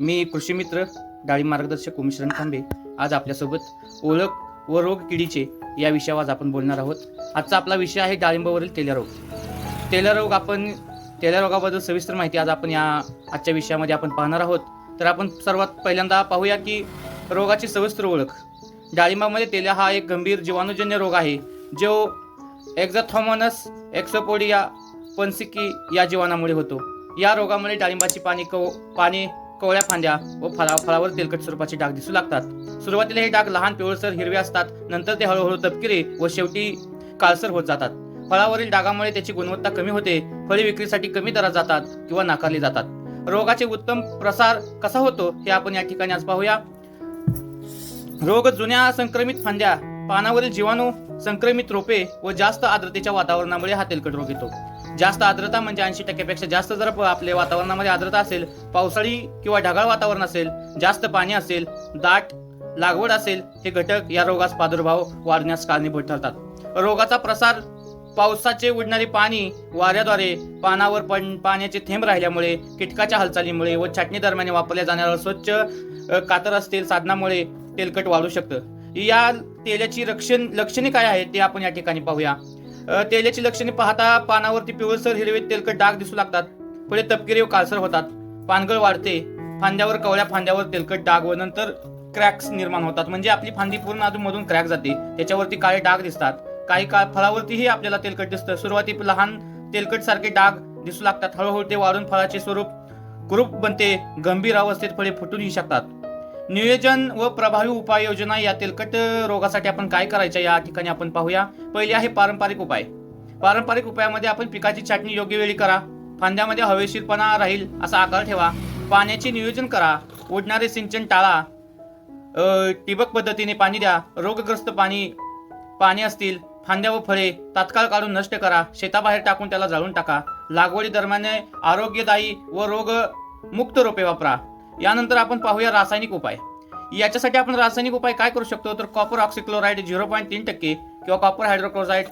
मी कृषी मित्र डाळिंब मार्गदर्शक उमेशरण खांबे आज आपल्यासोबत ओळख व रोग किडीचे या विषयावर आज आपण बोलणार आहोत. आजचा आपला विषय आहे डाळिंबावरील तेल्या रोग आपण तेल्या रोगाबद्दल सविस्तर माहिती आज आपण या आजच्या विषयामध्ये आपण पाहणार आहोत. तर आपण सर्वात पहिल्यांदा पाहूया की रोगाची सविस्तर ओळख. डाळिंबामध्ये तेल्या हा एक गंभीर जीवाणूजन्य रोग आहे जो एक्झाथॉमनस एक्सोपोडिया पन्सिकी या जीवाणामुळे होतो. या रोगामुळे डाळिंबाची पाणी कव पाणी कवळ्या फांद्या व फळा फळावर तेलकट स्वरूपाचे डाग दिसू लागतात. सुरुवातीला हे डाग लहान पिवळसर हिरवे असतात. नंतर ते हळूहळू तपकिरे व शेवटी काळसर होत जातात. फळावरील डागामुळे त्याची गुणवत्ता कमी होते. फळे विक्रीसाठी कमी दरात जातात किंवा नाकारली जातात. रोगाचे उत्तम प्रसार कसा होतो हे आपण या ठिकाणी आज पाहूया. रोग जुन्या संक्रमित फांद्या पानावरील जीवाणू संक्रमित रोपे व जास्त आर्द्रतेच्या वातावरणामुळे हा तेलकट रोग येतो. जास्त आर्द्रता म्हणजे ऐंशी टक्क्यापेक्षा जास्त जर प- आपल्या वातावरणामध्ये आर्द्रता असेल पावसाळी किंवा ढगाळ वातावरण असेल जास्त पाणी असेल दाट लागवड असेल हे घटक या रोगास प्रादुर्भाव वाढण्यास कारणीभूत ठरतात. रोगाचा प्रसार पावसाचे उडणारे पाणी वाऱ्याद्वारे पानावर पण पाण्याचे थेंब राहिल्यामुळे कीटकाच्या हालचालीमुळे व छाटणी दरम्यान वापरल्या जाणाऱ्या स्वच्छ कातर असतील साधनामुळे तेलकट वाढू शकतं. या तेलाची रक्षण लक्षणे काय आहेत ते आपण या ठिकाणी पाहूया. तेलाची लक्षणे पाहता पानावरती पिवळसर हिरवे तेलकट डाग दिसू लागतात. पुढे तपकिरी व काळसर होतात. पानगळ वाढते. फांद्यावर कवळ्या फांद्यावर तेलकट डाग व नंतर क्रॅक्स निर्माण होतात. म्हणजे आपली फांदी पूर्ण अधूनमधून क्रॅक जाते. त्याच्यावरती काळे डाग दिसतात. काही काळ फळावरतीही आपल्याला तेलकट दिसतं. सुरुवाती लहान तेलकट सारखे डाग दिसू लागतात. हळूहळू ते वाढून फळाचे स्वरूप कुरूप बनते. गंभीर अवस्थेत फळे फुटूनही शकतात. नियोजन व प्रभावी उपाययोजना या तेलकट रोगासाठी आपण काय करायच्या या ठिकाणी आपण पाहूया. पहिले आहे पारंपरिक उपाय. पारंपरिक उपायामध्ये आपण पिकाची छाटणी योग्य वेळी करा. फांद्यामध्ये हवेशीरपणा राहील असा आकार ठेवा. पाण्याचे नियोजन करा. उडणारे सिंचन टाळा. टिबक ठिबक पद्धतीने पाणी द्या. रोगग्रस्त पाणी पाणी असतील फांद्या व फळे तात्काळ काढून नष्ट करा. शेताबाहेर टाकून त्याला जाळून टाका. लागवडी दरम्यान आरोग्यदायी व रोग मुक्त रोपे वापरा. यानंतर आपण पाहूया रासायनिक उपाय. याच्यासाठी आपण रासायनिक उपाय काय करू शकतो? तर कॉपर ऑक्सिक्लोराईड झिरो पॉईंट तीन टक्के किंवा copper hydrochloride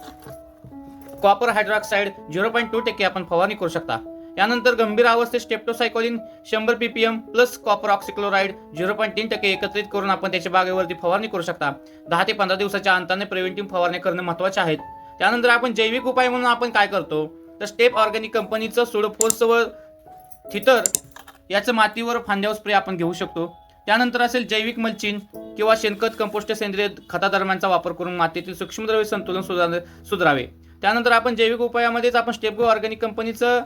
copper hydroxide zero point two टक्के आपण फवारणी करू शकता. यानंतर गंभीर अवस्थेत स्टेप्टोसायकोलिन शंभर PPM plus copper oxychloride zero point तीन टक्के एकत्रित करून आपण त्याच्या बागेवरती फवारणी करू शकता. दहा ते पंधरा दिवसाच्या अंताने प्रिव्हेंटिव्ह फवारणी करणं महत्त्वाचे आहेत. त्यानंतर आपण जैविक उपाय म्हणून आपण काय करतो? तर स्टेप ऑर्गॅनिक कंपनीचं सोडोफोर्स व थितर याचं मातीवर फांद्यावर स्प्रे आपण घेऊ शकतो. त्यानंतर असेल जैविक मल्चिंग किंवा शेणखत कंपोस्ट सेंद्रिय खतादरम्यानचा वापर करून मातीतील सूक्ष्मद्रव्य संतुलन सुधार सुधारावे. त्यानंतर आपण जैविक उपायामध्येच आपण स्टेपगो ऑर्गॅनिक कंपनीचं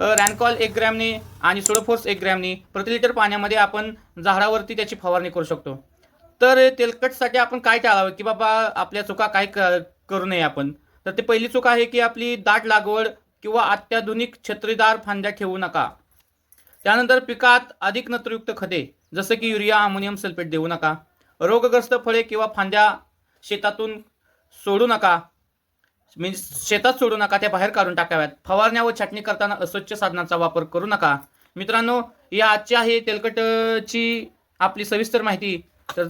रॅनकॉल एक ग्रॅमने आणि सोडोफोर्स एक ग्रॅमने प्रति लिटर पाण्यामध्ये आपण झाडावरती त्याची फवारणी करू शकतो. तर तेलकटसाठी आपण काय टाळावं की बाबा आपल्या चुका काय क- करू नये आपण. तर ते पहिली चूक आहे की आपली दाट लागवड किंवा अत्याधुनिक छत्रीदार फांद्या ठेवू नका. त्यानंतर पिकात अधिक नत्रयुक्त खते जसं की युरिया अमोनियम सल्फेट देऊ नका. रोगग्रस्त फळे किंवा फांद्या शेतातून सोडू नका. म्हणजे शेतात सोडू नका त्या बाहेर काढून टाकाव्यात. फवारण्या व छाटणी करताना अस्वच्छ साधनांचा वापर करू नका. मित्रांनो या आजची आहे तेलकटची आपली सविस्तर माहिती तर